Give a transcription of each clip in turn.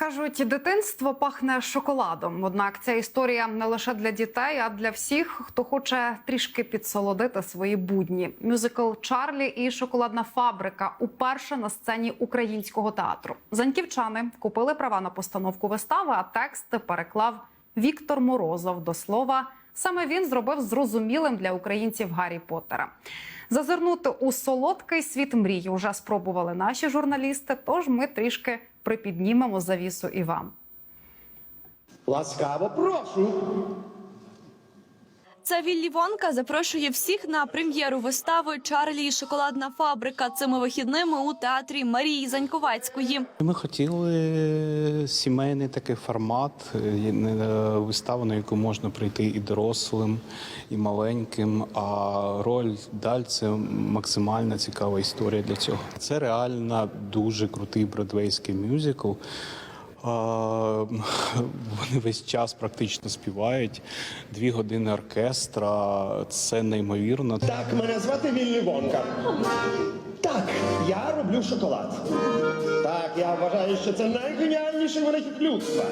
Кажуть, дитинство пахне шоколадом. Однак ця історія не лише для дітей, а для всіх, хто хоче трішки підсолодити свої будні. Мюзикл Чарлі і шоколадна фабрика уперше на сцені українського театру. Заньківчани купили права на постановку вистави, а текст переклав Віктор Морозов. До слова, саме він зробив зрозумілим для українців Гаррі Поттера. Зазирнути у солодкий світ мрії вже спробували наші журналісти. Тож ми трішки припіднімемо завісу і вам. Ласкаво прошу. Це Віллі Вонка запрошує всіх на прем'єру вистави Чарлі і шоколадна фабрика цими вихідними у театрі Марії Заньковецької. Ми хотіли сімейний такий формат, е, е, виставу, на яку можна прийти і дорослим, і маленьким. А роль даль це максимально цікава історія для цього. Це реально дуже крутий бродвейський мюзикл. Вони весь час практично співають. Дві години оркестра. Це неймовірно. Так, мене звати Віллі Вонка. Так, я роблю шоколад. Так, я вважаю, що це найгеніальніший винахід людства.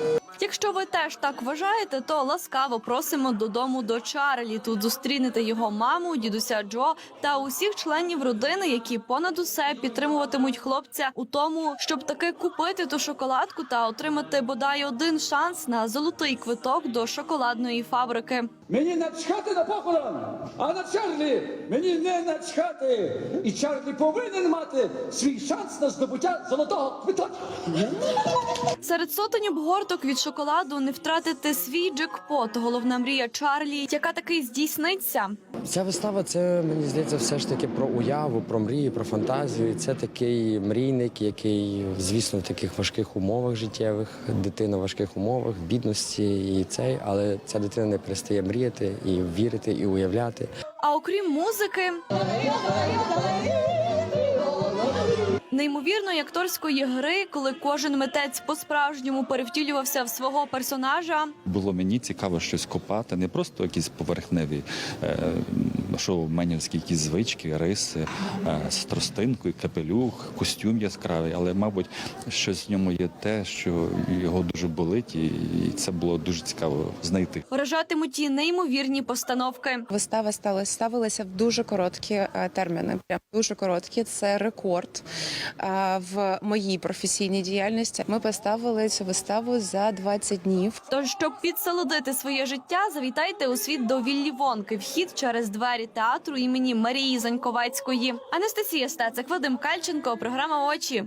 Якщо ви теж так вважаєте, то ласкаво просимо додому до Чарлі. Тут зустрінете його маму, дідуся Джо та усіх членів родини, які понад усе підтримуватимуть хлопця у тому, щоб таки купити ту шоколадку та отримати бодай один шанс на золотий квиток до шоколадної фабрики. Мені начхати на похорон, а на Чарлі мені не начхати. І Чарлі повинен мати свій шанс на здобуття золотого квиточка. Серед сотень обгорток від шоколаду не втратити свій джекпот. Головна мрія Чарлі, яка таки здійсниться. Ця вистава це мені здається все ж таки про уяву, про мрії, про фантазію. Це такий мрійник, який, звісно, в таких важких умовах життєвих, дитина в важких умовах, бідності і цей, але ця дитина не перестає мріяти і вірити, і уявляти. А окрім музики. Неймовірної акторської гри, коли кожен митець по-справжньому перевтілювався в свого персонажа. Було мені цікаво щось копати, не просто якісь поверхневі е, шоуменівські якісь звички, риси е, з тростинкою, капелюх, костюм яскравий, але, мабуть, щось в ньому є те, що його дуже болить, і, і це було дуже цікаво знайти. Вражатимуть ті неймовірні постановки. Вистава стала ставилася в дуже короткі е, терміни. Прям дуже короткі. Це рекорд в моїй професійній діяльності. Ми поставили цю виставу за 20 днів. Тож, щоб підсолодити своє життя, завітайте у світ до Віллі Вонки. Вхід через двері театру імені Марії Заньковецької. Анастасія Стецик, Вадим Кальченко, програма Очі.